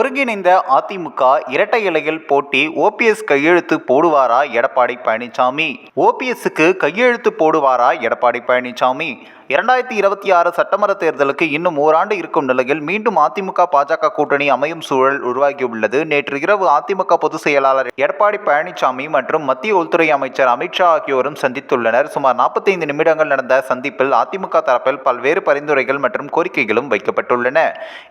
ஒருங்கிணைந்த அதிமுக இரட்டை இலையில் போட்டி ஓபிஎஸ் கையெழுத்து போடுவாரா எடப்பாடி பழனிசாமி? ஓபிஎஸ்க்கு கையெழுத்து போடுவாரா எடப்பாடி பழனிசாமி? இரண்டாயிரத்தி இருபத்தி ஆறு சட்டமன்ற தேர்தலுக்கு இன்னும் ஓராண்டு இருக்கும் நிலையில் மீண்டும் அதிமுக பாஜக கூட்டணி அமையும் சூழல் உருவாகியுள்ளது. நேற்று இரவு அதிமுக பொதுச் செயலாளர் எடப்பாடி பழனிசாமி மற்றும் மத்திய உள்துறை அமைச்சர் அமித்ஷா ஆகியோரும் சந்தித்துள்ளனர். சுமார் நாற்பத்தைந்து நிமிடங்கள் நடந்த சந்திப்பில் அதிமுக தரப்பில் பல்வேறு பரிந்துரைகள் மற்றும் கோரிக்கைகளும் வைக்கப்பட்டுள்ளன.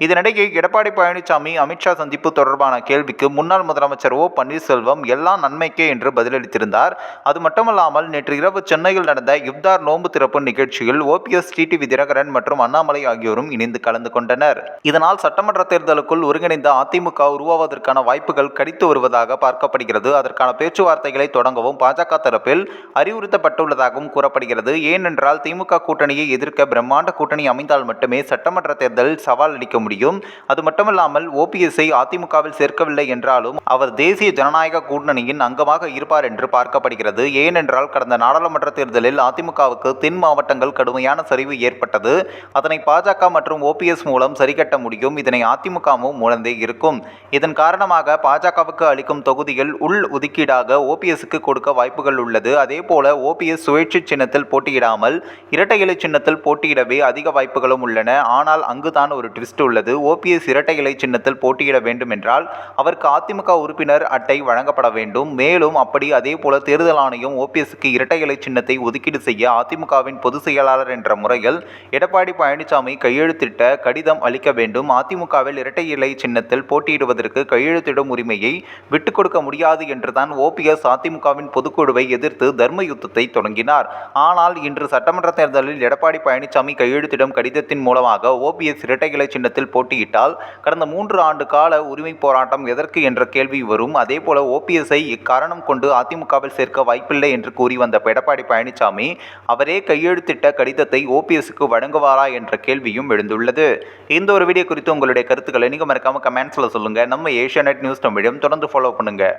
இதனிடையே எடப்பாடி பழனிசாமி அமித்ஷா சந்திப்பு தொடர்பான கேள்விக்கு முன்னாள் முதலமைச்சர் ஓ பன்னீர்செல்வம் எல்லாம் நன்மைக்கே என்று பதிலளித்திருந்தார். அது மட்டுமல்லாமல் நேற்று இரவு சென்னையில் நடந்த இப்தார் நோன்பு திறப்பு நிகழ்ச்சியில் ஓ ஓபிஎஸ் டிடிவி தினகரன் மற்றும் அண்ணாமலை ஆகியோரும் இணைந்து கலந்து கொண்டனர். இதனால் சட்டமன்ற தேர்தலுக்குள் ஒருங்கிணைந்த அதிமுக உருவாவதற்கான வாய்ப்புகள் கடித்து வருவதாக பார்க்கப்படுகிறது. அதற்கான பேச்சுவார்த்தைகளை தொடங்கவும் பாஜக தரப்பில் அறிவுறுத்தப்பட்டுள்ளதாகவும் கூறப்படுகிறது. ஏனென்றால் திமுக கூட்டணியை எதிர்க்க பிரம்மாண்ட கூட்டணி அமைந்தால் மட்டுமே சட்டமன்ற தேர்தலில் சவால் அளிக்க முடியும். அது மட்டுமல்லாமல் ஓபிஎஸ்ஐ அதிமுகவில் சேர்க்கவில்லை என்றாலும் அவர் தேசிய ஜனநாயக கூட்டணியின் அங்கமாக இருப்பார் என்று பார்க்கப்படுகிறது. ஏனென்றால் கடந்த நாடாளுமன்ற தேர்தலில் அதிமுகவுக்கு தென் மாவட்டங்கள் கடுமையான சரிவு ஏற்பட்டது. அதனை பாஜக மற்றும் ஓபிஎஸ் மூலம் சரிகட்ட முடியும். இதனை அதிமுகவும் உணர்ந்தே இருக்கும். இதன் காரணமாக பாஜகவுக்கு அளிக்கும் தொகுதியில் உள் ஒதுக்கீடாக ஓபிஎஸ்க்கு கொடுக்க வாய்ப்புகள் உள்ளது. அதே போல ஓபிஎஸ் சுயேட்சை சின்னத்தில் போட்டியிடாமல் இரட்டை இலை சின்னத்தில் போட்டியிடவே அதிக வாய்ப்புகளும் உள்ளன. ஆனால் அங்குதான் ஒரு ட்விஸ்ட் உள்ளது. ஓபிஎஸ் இரட்டை இலை சின்னத்தில் போட்டியிட வேண்டும் என்றால் அவருக்கு அதிமுக உறுப்பினர் அட்டை வழங்கப்பட வேண்டும். மேலும் அப்படி அதே போல தேர்தல் ஆணையம் ஓபிஎஸ்க்கு இரட்டை இலை சின்னத்தை ஒதுக்கீடு செய்ய அதிமுகவின் பொதுச் செயலாளர் என்ற முறையில் எடப்பாடி பழனிசாமி கையெழுத்திட்ட கடிதம் அளிக்க வேண்டும். அதிமுகவில் இரட்டை இலை சின்னத்தில் போட்டியிடுவதற்கு கையெழுத்திடும் உரிமையை விட்டுக் கொடுக்க முடியாது என்றுதான் ஓபிஎஸ் அதிமுகவின் பொதுக்குழுவை எதிர்த்து தர்ம யுத்தத்தை தொடங்கினார். ஆனால் இன்று சட்டமன்ற தேர்தலில் எடப்பாடி பழனிசாமி கையெழுத்திடும் கடிதத்தின் மூலமாக ஓபிஎஸ் இரட்டை இலை சின்னத்தில் போட்டியிட்டால் கடந்த மூன்று ஆண்டு கால உரிமை போராட்டம் எதற்கு என்ற கேள்வி வரும். அதேபோல ஓபிஎஸ்ஐ இக்காரணம் கொண்டு அதிமுகவில் சேர்க்க வாய்ப்பில்லை என்று கூறி வந்த எடப்பாடி பழனிசாமி அவரே கையெழுத்திட்ட கடிதத்தை ஓபிஎஸ்க்கு வழங்குவாரா என்ற கேள்வியும் எழுந்துள்ளது. இந்த ஒரு வீடியோ குறித்து உங்களுடைய கருத்துக்களை நீங்கள் மறக்காமல் கமெண்ட்ஸில் சொல்லுங்கள் நம்ம ஏஷியா நியூஸ் தமிழும் தொடர்ந்து ஃபாலோ பண்ணுங்கள்